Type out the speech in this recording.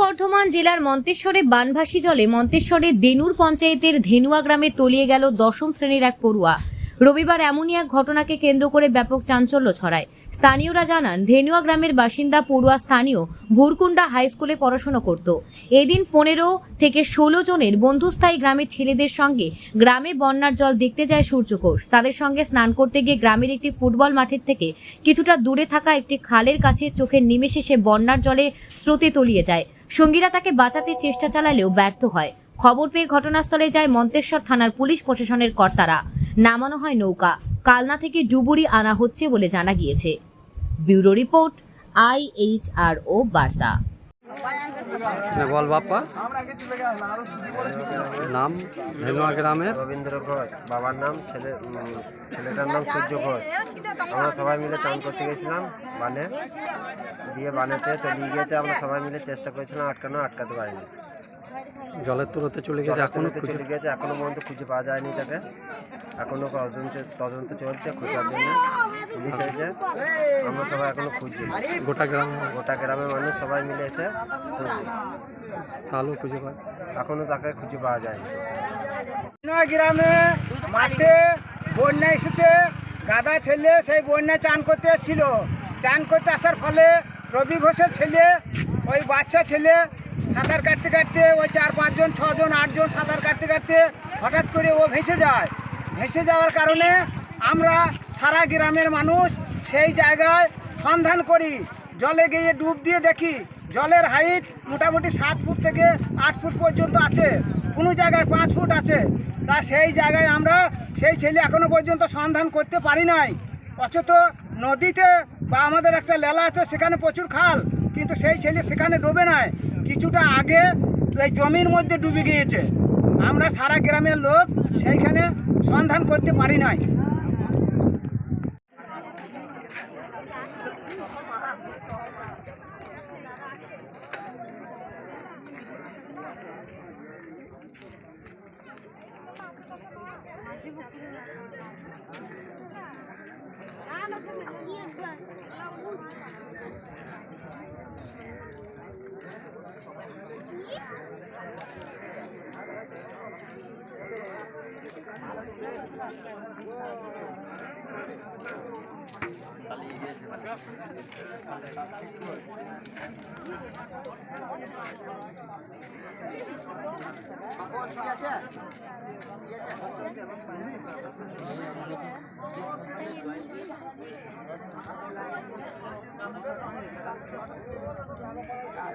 বর্ধমান জেলার মন্তেশ্বরে বানভাসী জলে মন্তেশ্বরের দেনুর পঞ্চায়েতের ধেনুয়া গ্রামে তলিয়ে গেল দশম শ্রেণির এক পড়ুয়া। রবিবার এমনই এক ঘটনাকে কেন্দ্র করে ব্যাপক চাঞ্চল্য ছড়ায়। স্থানীয়রা জানান, ধেনুয়া গ্রামের বাসিন্দা পড়ুয়া স্থানীয় ভুরকুন্ডা হাই স্কুলে পড়াশোনা করত। এদিন পনেরো থেকে ষোলো জনের বন্ধুস্থায়ী গ্রামের ছেলেদের সঙ্গে গ্রামে বন্যার জল দেখতে যায় সূর্যকোষ। তাদের সঙ্গে স্নান করতে গিয়ে গ্রামের একটি ফুটবল মাঠের থেকে কিছুটা দূরে থাকা একটি খালের কাছে চোখের নিমেষে সে বন্যার জলে স্রোতে তলিয়ে যায়। সঙ্গীরা তাকে বাঁচাতে চেষ্টা চালালেও ব্যর্থ হয়। খবর পেয়ে ঘটনাস্থলে যায় মন্তেশ্বর থানার পুলিশ প্রশাসনের কর্তারা। নামানো হয় নৌকা। কালনা থেকে ডুবুরি আনা হচ্ছে বলে জানা গিয়েছে। ব্যুরো রিপোর্ট, আইএইচআরও বার্তা। বল বাপ্পা। নাম ভেলুয়া গ্রামের। রবীন্দ্র ঘোষ, বাবার নাম, ছেলে ছেলেটার নাম সূর্য ঘোষ। আমরা সবাই মিলে চান করতে গেছিলাম বানে। দিয়ে বানেতে চলিয়ে গিয়েছে আমরা সবাই মিলে চেষ্টা করেছিলাম আটকানো আটকাতে পারিনি। জলের তুলোতে চলে গেছে এখনও খুঁজে চলে গিয়েছে এখনও পর্যন্ত খুঁজে পাওয়া যায়নি তাকে। এখনও তদন্ত তদন্ত চলছে খোঁজার জন্য। পুলিশ এসে আমরা সবাই এখনও খুঁজছি। গোটা গ্রাম গোটা গ্রামের মানুষ সবাই মিলে এসে খুঁজছে। তাহলেও খুঁজে পায়। এখনও তাকে খুঁজে পাওয়া যায়নি। গ্রামে মাঠে বন্যা এসেছে। গাদা ছেলে সেই বন্যায় চান করতে এসেছিল। চান করতে আসার ফলে রবি ঘোষের ছেলে ওই বাচ্চা ছেলে সাঁতার কাটতে কাটতে ওই চার পাঁচজন, ছজন, আটজন সাঁতার কাটতে কাটতে হঠাৎ করে ও ভেসে যায়। ভেসে যাওয়ার কারণে আমরা সারা গ্রামের মানুষ সেই জায়গায় সন্ধান করি। জলে গিয়ে ডুব দিয়ে দেখি জলের হাইট মোটামুটি সাত ফুট থেকে আট ফুট পর্যন্ত আছে। কোনো জায়গায় পাঁচ ফুট আছে। তা সেই জায়গায় আমরা সেই ছেলে এখনও পর্যন্ত সন্ধান করতে পারি নাই। অথচ নদীতে বা আমাদের একটা লেলা আছে সেখানে প্রচুর খাল, কিন্তু সেই ছেলে সেখানে ডোবে নাই। কিছুটা আগে এই জমির মধ্যে ডুবে গিয়েছে। আমরা সারা গ্রামের লোক সেইখানে সন্ধান করতে পারি নাই। ঠিক আছে